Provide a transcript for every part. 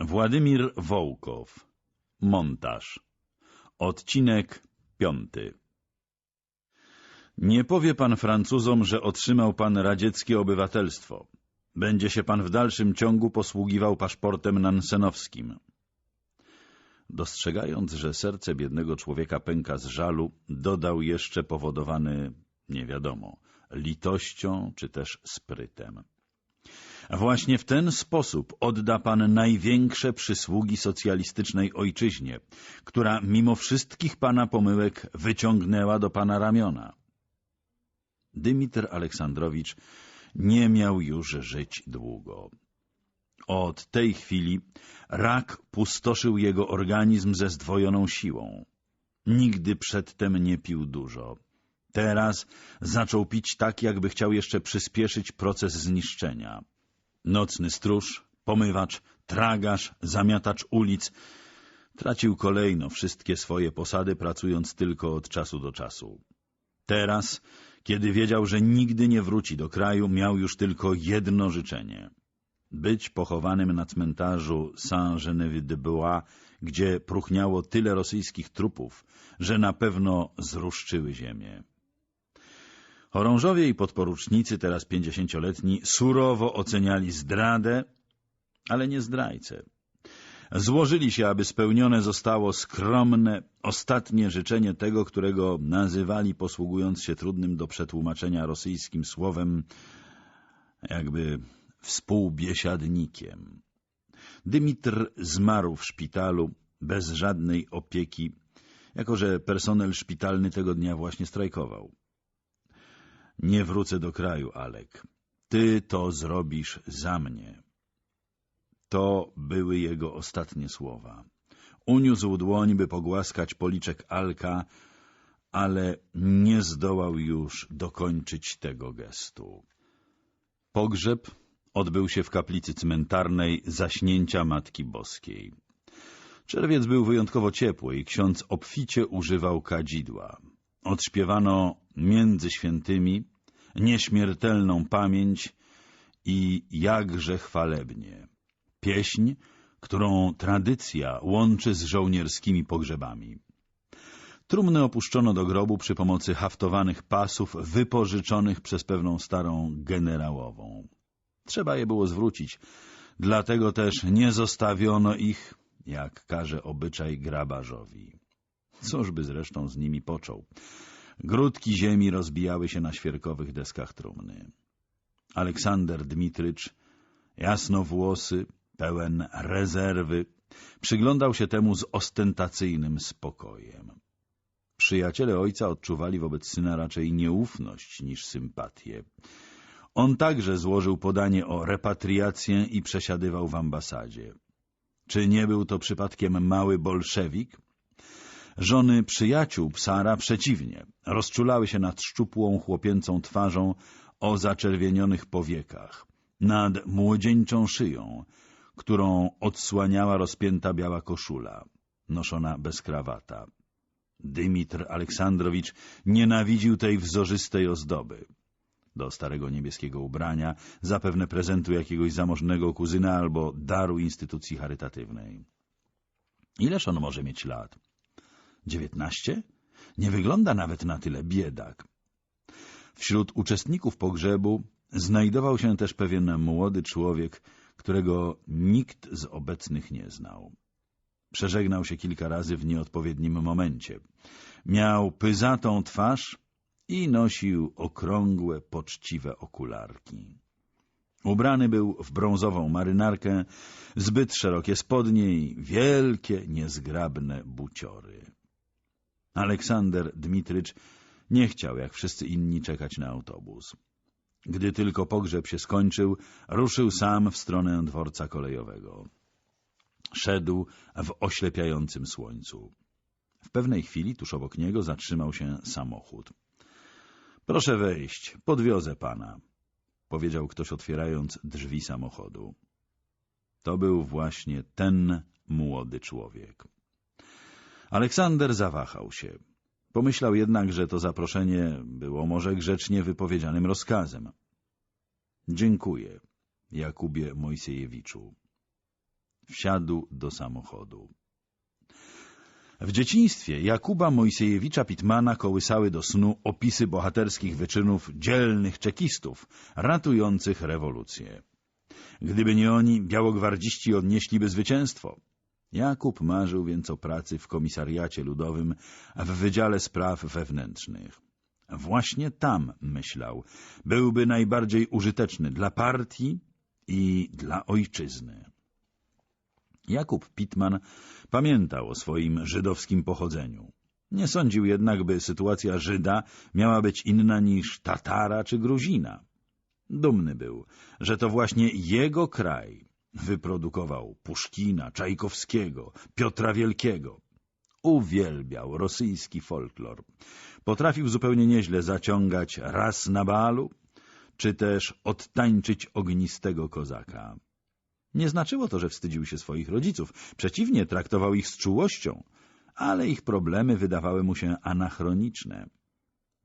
Władimir Wołkow Montaż Odcinek piąty Nie powie pan Francuzom, że otrzymał pan radzieckie obywatelstwo. Będzie się pan w dalszym ciągu posługiwał paszportem nansenowskim. Dostrzegając, że serce biednego człowieka pęka z żalu, dodał jeszcze powodowany, nie wiadomo, litością czy też sprytem. Właśnie w ten sposób odda pan największe przysługi socjalistycznej ojczyźnie, która mimo wszystkich pana pomyłek wyciągnęła do pana ramiona. Dymitr Aleksandrowicz nie miał już żyć długo. Od tej chwili rak pustoszył jego organizm ze zdwojoną siłą. Nigdy przedtem nie pił dużo. Teraz zaczął pić tak, jakby chciał jeszcze przyspieszyć proces zniszczenia. Nocny stróż, pomywacz, tragarz, zamiatacz ulic tracił kolejno wszystkie swoje posady, pracując tylko od czasu do czasu. Teraz, kiedy wiedział, że nigdy nie wróci do kraju, miał już tylko jedno życzenie — być pochowanym na cmentarzu Saint-Geneviève-de-Bois, gdzie próchniało tyle rosyjskich trupów, że na pewno zruszczyły ziemię. Chorążowie i podporucznicy, teraz pięćdziesięcioletni, surowo oceniali zdradę, ale nie zdrajcę. Złożyli się, aby spełnione zostało skromne, ostatnie życzenie tego, którego nazywali, posługując się trudnym do przetłumaczenia rosyjskim słowem, jakby współbiesiadnikiem. Dymitr zmarł w szpitalu, bez żadnej opieki, jako że personel szpitalny tego dnia właśnie strajkował. Nie wrócę do kraju, Alek. Ty to zrobisz za mnie. To były jego ostatnie słowa. Uniósł dłoń, by pogłaskać policzek Alka, ale nie zdołał już dokończyć tego gestu. Pogrzeb odbył się w kaplicy cmentarnej Zaśnięcia Matki Boskiej. Czerwiec był wyjątkowo ciepły i ksiądz obficie używał kadzidła. Odśpiewano między świętymi, nieśmiertelną pamięć i jakże chwalebnie. Pieśń, którą tradycja łączy z żołnierskimi pogrzebami. Trumny opuszczono do grobu przy pomocy haftowanych pasów wypożyczonych przez pewną starą generałową. Trzeba je było zwrócić, dlatego też nie zostawiono ich, jak każe obyczaj grabarzowi. Cóż by zresztą z nimi począł? Grudki ziemi rozbijały się na świerkowych deskach trumny. Aleksander Dmitrycz, jasnowłosy, pełen rezerwy, przyglądał się temu z ostentacyjnym spokojem. Przyjaciele ojca odczuwali wobec syna raczej nieufność niż sympatię. On także złożył podanie o repatriację i przesiadywał w ambasadzie. Czy nie był to przypadkiem mały bolszewik? Żony przyjaciół psara przeciwnie, rozczulały się nad szczupłą, chłopięcą twarzą o zaczerwienionych powiekach, nad młodzieńczą szyją, którą odsłaniała rozpięta biała koszula, noszona bez krawata. Dymitr Aleksandrowicz nienawidził tej wzorzystej ozdoby. Do starego niebieskiego ubrania, zapewne prezentu jakiegoś zamożnego kuzyna albo daru instytucji charytatywnej. Ileż on może mieć lat? Dziewiętnaście? Nie wygląda nawet na tyle biedak. Wśród uczestników pogrzebu znajdował się też pewien młody człowiek, którego nikt z obecnych nie znał. Przeżegnał się kilka razy w nieodpowiednim momencie. Miał pyzatą twarz i nosił okrągłe, poczciwe okularki. Ubrany był w brązową marynarkę, zbyt szerokie spodnie i wielkie, niezgrabne buciory. Aleksander Dmitrycz nie chciał, jak wszyscy inni, czekać na autobus. Gdy tylko pogrzeb się skończył, ruszył sam w stronę dworca kolejowego. Szedł w oślepiającym słońcu. W pewnej chwili tuż obok niego zatrzymał się samochód. — Proszę wejść, podwiozę pana — powiedział ktoś otwierając drzwi samochodu. To był właśnie ten młody człowiek. Aleksander zawahał się. Pomyślał jednak, że to zaproszenie było może grzecznie wypowiedzianym rozkazem. Dziękuję, Jakubie Mojsiejewiczu. wsiadł do samochodu. W dzieciństwie Jakuba Mojsiejewicza Pitmana kołysały do snu opisy bohaterskich wyczynów dzielnych czekistów ratujących rewolucję. Gdyby nie oni, białogwardziści odnieśliby zwycięstwo. Jakub marzył więc o pracy w komisariacie ludowym w Wydziale Spraw Wewnętrznych. Właśnie tam, myślał, byłby najbardziej użyteczny dla partii i dla ojczyzny. Jakub Pitman pamiętał o swoim żydowskim pochodzeniu. Nie sądził jednak, by sytuacja Żyda miała być inna niż Tatara czy Gruzina. Dumny był, że to właśnie jego kraj wyprodukował Puszkina, Czajkowskiego, Piotra Wielkiego. Uwielbiał rosyjski folklor. Potrafił zupełnie nieźle zaciągać raz na balu, czy też odtańczyć ognistego kozaka. Nie znaczyło to, że wstydził się swoich rodziców. Przeciwnie, traktował ich z czułością, ale ich problemy wydawały mu się anachroniczne.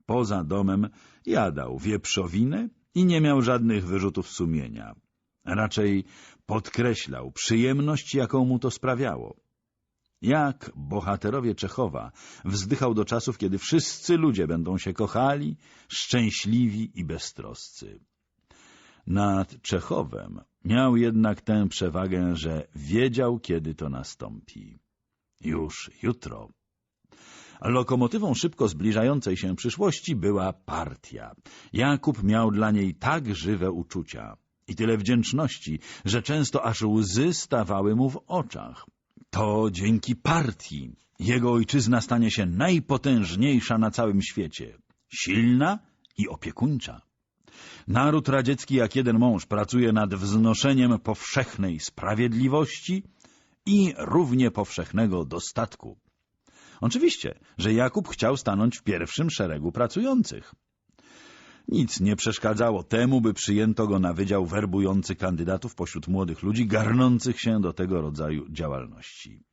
Poza domem jadał wieprzowinę i nie miał żadnych wyrzutów sumienia. Raczej podkreślał przyjemność, jaką mu to sprawiało. Jak bohaterowie Czechowa wzdychał do czasów, kiedy wszyscy ludzie będą się kochali, szczęśliwi i beztroscy. Nad Czechowem miał jednak tę przewagę, że wiedział, kiedy to nastąpi. Już jutro. Lokomotywą szybko zbliżającej się przyszłości była partia. Jakub miał dla niej tak żywe uczucia i tyle wdzięczności, że często aż łzy stawały mu w oczach. To dzięki partii jego ojczyzna stanie się najpotężniejsza na całym świecie, silna i opiekuńcza. Naród radziecki jak jeden mąż pracuje nad wznoszeniem powszechnej sprawiedliwości i równie powszechnego dostatku. Oczywiście, że Jakub chciał stanąć w pierwszym szeregu pracujących. Nic nie przeszkadzało temu, by przyjęto go na wydział werbujący kandydatów pośród młodych ludzi garnących się do tego rodzaju działalności.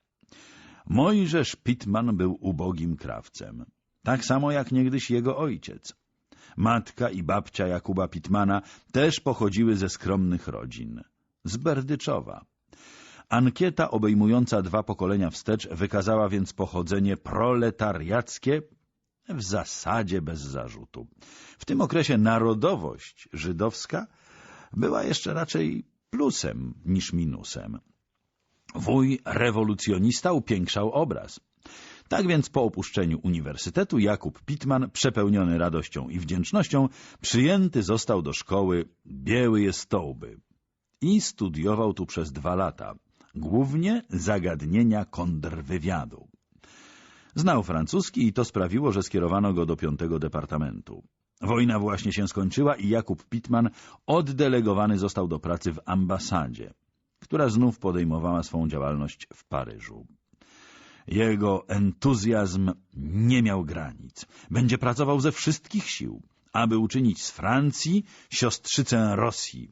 Mojżesz Pitman był ubogim krawcem, tak samo jak niegdyś jego ojciec. Matka i babcia Jakuba Pitmana też pochodziły ze skromnych rodzin. Z Berdyczowa. Ankieta obejmująca dwa pokolenia wstecz wykazała więc pochodzenie proletariackie w zasadzie bez zarzutu. W tym okresie narodowość żydowska była jeszcze raczej plusem niż minusem. Wuj rewolucjonista upiększał obraz. Tak więc po opuszczeniu uniwersytetu Jakub Pitman, przepełniony radością i wdzięcznością, przyjęty został do szkoły Bieły Stołby i studiował tu przez dwa lata, głównie zagadnienia kontrwywiadu. Znał francuski i to sprawiło, że skierowano go do piątego departamentu. Wojna właśnie się skończyła i Jakub Pitman oddelegowany został do pracy w ambasadzie, która znów podejmowała swą działalność w Paryżu. Jego entuzjazm nie miał granic. Będzie pracował ze wszystkich sił, aby uczynić z Francji siostrzycę Rosji,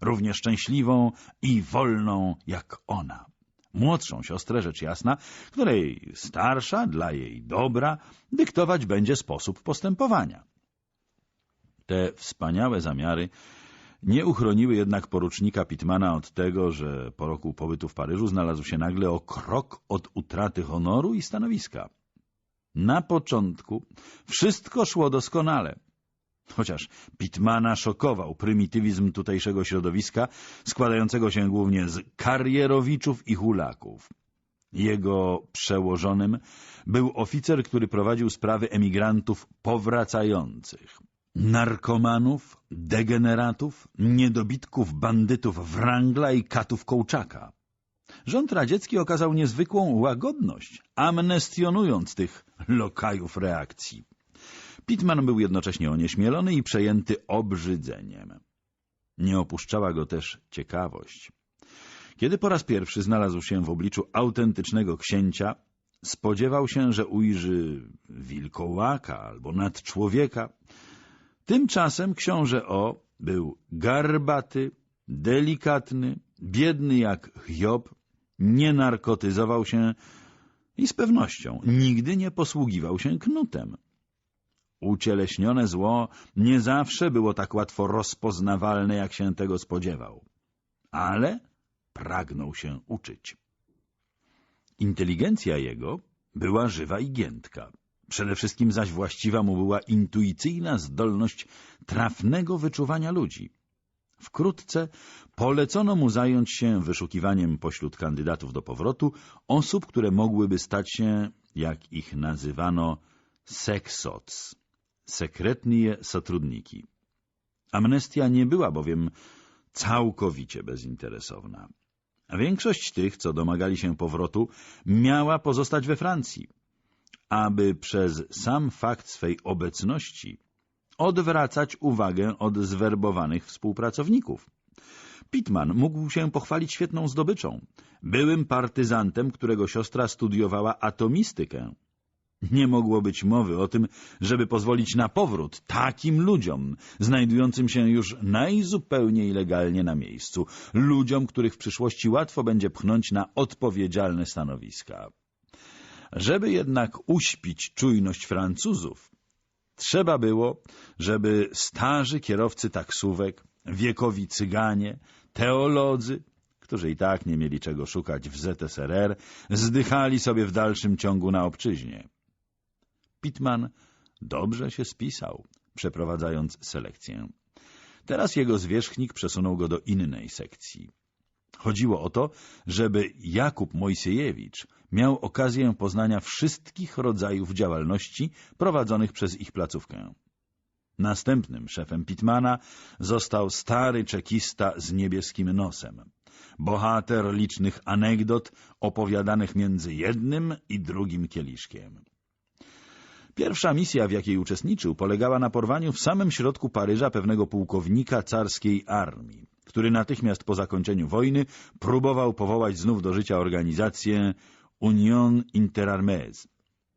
równie szczęśliwą i wolną jak ona. Młodszą siostrę, rzecz jasna, której starsza dla jej dobra dyktować będzie sposób postępowania. Te wspaniałe zamiary nie uchroniły jednak porucznika Pitmana od tego, że po roku pobytu w Paryżu znalazł się nagle o krok od utraty honoru i stanowiska. Na początku wszystko szło doskonale. Chociaż Pitmana szokował prymitywizm tutejszego środowiska, składającego się głównie z karierowiczów i hulaków. Jego przełożonym był oficer, który prowadził sprawy emigrantów powracających narkomanów, degeneratów, niedobitków, bandytów Wrangla i katów Kołczaka. Rząd radziecki okazał niezwykłą łagodność, amnestionując tych lokajów reakcji. Pitman był jednocześnie onieśmielony i przejęty obrzydzeniem. Nie opuszczała go też ciekawość. Kiedy po raz pierwszy znalazł się w obliczu autentycznego księcia, spodziewał się, że ujrzy wilkołaka albo nadczłowieka, Tymczasem książę O był garbaty, delikatny, biedny jak Hiob, nie narkotyzował się i z pewnością nigdy nie posługiwał się knutem. Ucieleśnione zło nie zawsze było tak łatwo rozpoznawalne, jak się tego spodziewał. Ale pragnął się uczyć. Inteligencja jego była żywa i giętka. Przede wszystkim zaś właściwa mu była intuicyjna zdolność trafnego wyczuwania ludzi. Wkrótce polecono mu zająć się wyszukiwaniem pośród kandydatów do powrotu osób, które mogłyby stać się, jak ich nazywano, seksoc, sekretnie sotrudniki. Amnestia nie była bowiem całkowicie bezinteresowna. Większość tych, co domagali się powrotu, miała pozostać we Francji, aby przez sam fakt swej obecności odwracać uwagę od zwerbowanych współpracowników. Pitman mógł się pochwalić świetną zdobyczą. Byłym partyzantem, którego siostra studiowała atomistykę. Nie mogło być mowy o tym, żeby pozwolić na powrót takim ludziom, znajdującym się już najzupełniej legalnie na miejscu, ludziom, których w przyszłości łatwo będzie pchnąć na odpowiedzialne stanowiska. Żeby jednak uśpić czujność Francuzów, trzeba było, żeby starzy kierowcy taksówek, wiekowi cyganie, teolodzy, którzy i tak nie mieli czego szukać w ZSRR, zdychali sobie w dalszym ciągu na obczyźnie. Pitman dobrze się spisał, przeprowadzając selekcję. Teraz jego zwierzchnik przesunął go do innej sekcji. Chodziło o to, żeby Jakub Mojsiejewicz miał okazję poznania wszystkich rodzajów działalności prowadzonych przez ich placówkę. Następnym szefem Pitmana został stary czekista z niebieskim nosem, bohater licznych anegdot opowiadanych między jednym i drugim kieliszkiem. Pierwsza misja, w jakiej uczestniczył, polegała na porwaniu w samym środku Paryża pewnego pułkownika carskiej armii, który natychmiast po zakończeniu wojny próbował powołać znów do życia organizację Union Interarmées.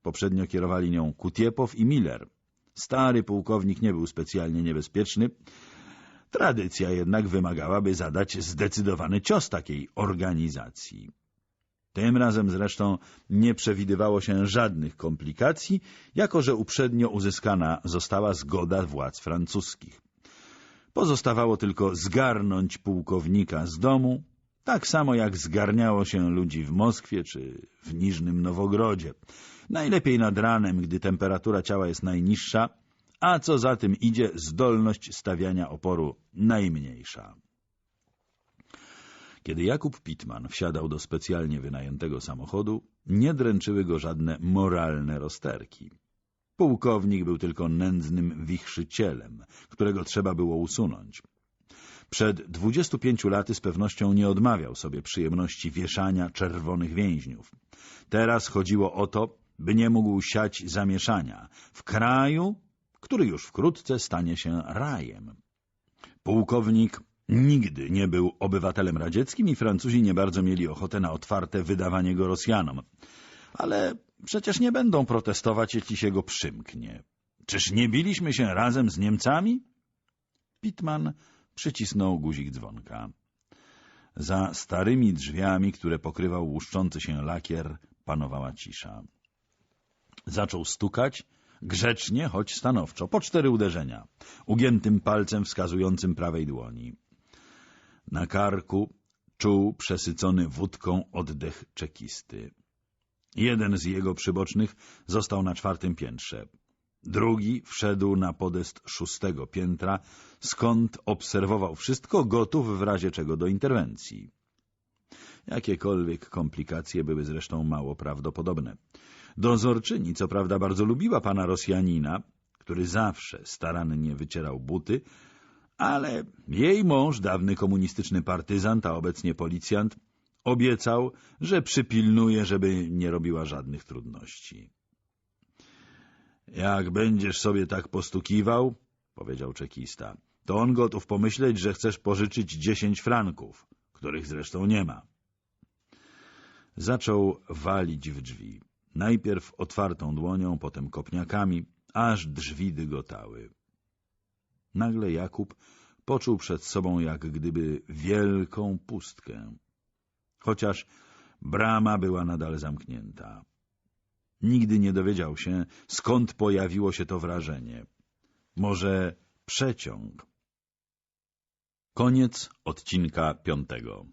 Poprzednio kierowali nią Kutiepow i Miller. Stary pułkownik nie był specjalnie niebezpieczny. Tradycja jednak wymagałaby zadać zdecydowany cios takiej organizacji. Tym razem zresztą nie przewidywało się żadnych komplikacji, jako że uprzednio uzyskana została zgoda władz francuskich. Pozostawało tylko zgarnąć pułkownika z domu, tak samo jak zgarniało się ludzi w Moskwie czy w Niżnym Nowogrodzie. Najlepiej nad ranem, gdy temperatura ciała jest najniższa, a co za tym idzie zdolność stawiania oporu najmniejsza. Kiedy Jakub Pitman wsiadał do specjalnie wynajętego samochodu, nie dręczyły go żadne moralne rozterki. Pułkownik był tylko nędznym wichrzycielem, którego trzeba było usunąć. Przed dwudziestu pięciu laty z pewnością nie odmawiał sobie przyjemności wieszania czerwonych więźniów. Teraz chodziło o to, by nie mógł siać zamieszania w kraju, który już wkrótce stanie się rajem. Pułkownik Nigdy nie był obywatelem radzieckim i Francuzi nie bardzo mieli ochotę na otwarte wydawanie go Rosjanom. Ale przecież nie będą protestować, jeśli się go przymknie. Czyż nie biliśmy się razem z Niemcami? Pitman przycisnął guzik dzwonka. Za starymi drzwiami, które pokrywał łuszczący się lakier, panowała cisza. Zaczął stukać, grzecznie, choć stanowczo, po cztery uderzenia, ugiętym palcem wskazującym prawej dłoni. Na karku czuł przesycony wódką oddech czekisty. Jeden z jego przybocznych został na czwartym piętrze. Drugi wszedł na podest szóstego piętra, skąd obserwował wszystko, gotów w razie czego do interwencji. Jakiekolwiek komplikacje były zresztą mało prawdopodobne. Dozorczyni, co prawda, bardzo lubiła pana Rosjanina, który zawsze starannie wycierał buty, ale jej mąż, dawny komunistyczny partyzant, a obecnie policjant, obiecał, że przypilnuje, żeby nie robiła żadnych trudności. Jak będziesz sobie tak postukiwał, powiedział czekista, to on gotów pomyśleć, że chcesz pożyczyć dziesięć franków, których zresztą nie ma. Zaczął walić w drzwi. Najpierw otwartą dłonią, potem kopniakami, aż drzwi dygotały. Nagle Jakub poczuł przed sobą jak gdyby wielką pustkę, chociaż brama była nadal zamknięta. Nigdy nie dowiedział się, skąd pojawiło się to wrażenie. Może przeciąg. Koniec odcinka piątego.